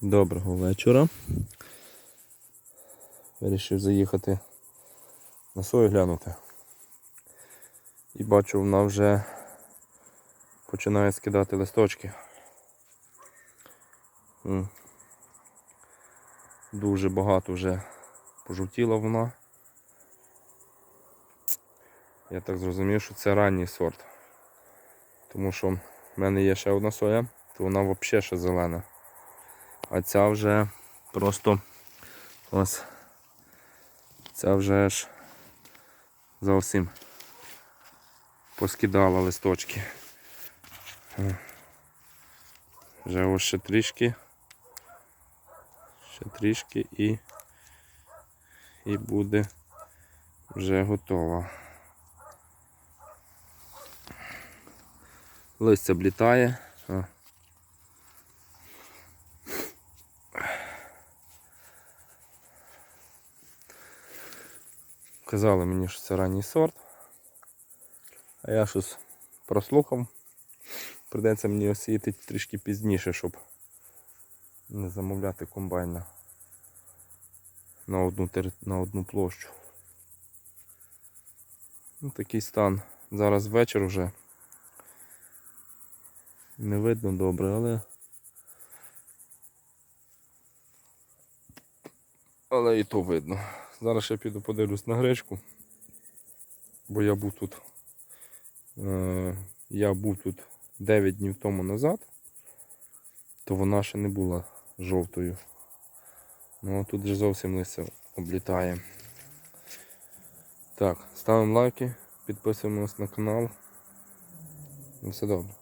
Доброго вечора. Вирішив заїхати на сою глянути. І бачу, вона вже починає скидати листочки. Дуже багато вже пожовтіла вона. Я так зрозумів, що це ранній сорт. Тому що в мене є ще одна соя, то вона взагалі ще зелена. А ця вже просто ось ця вже ж зовсім поскидала листочки. Вже ось ще трішки. Ще трішки і, і буде вже готова. Листя облітає. Казали мені, що це ранній сорт. А я щось прослухав. Придеться мені осіяти трішки пізніше, щоб не замовляти комбайна на одну, на одну площу. Ну, такий стан. Зараз вечір вже. Не видно добре, але. Але і то видно. Зараз ще піду подивлюсь на гречку. Бо я був тут. Е, я був тут 9 днів тому назад, то вона ще не була жовтою. Ну а тут вже зовсім листя облітає. Так, ставимо лайки, підписуємось на канал. Ну, Все добре.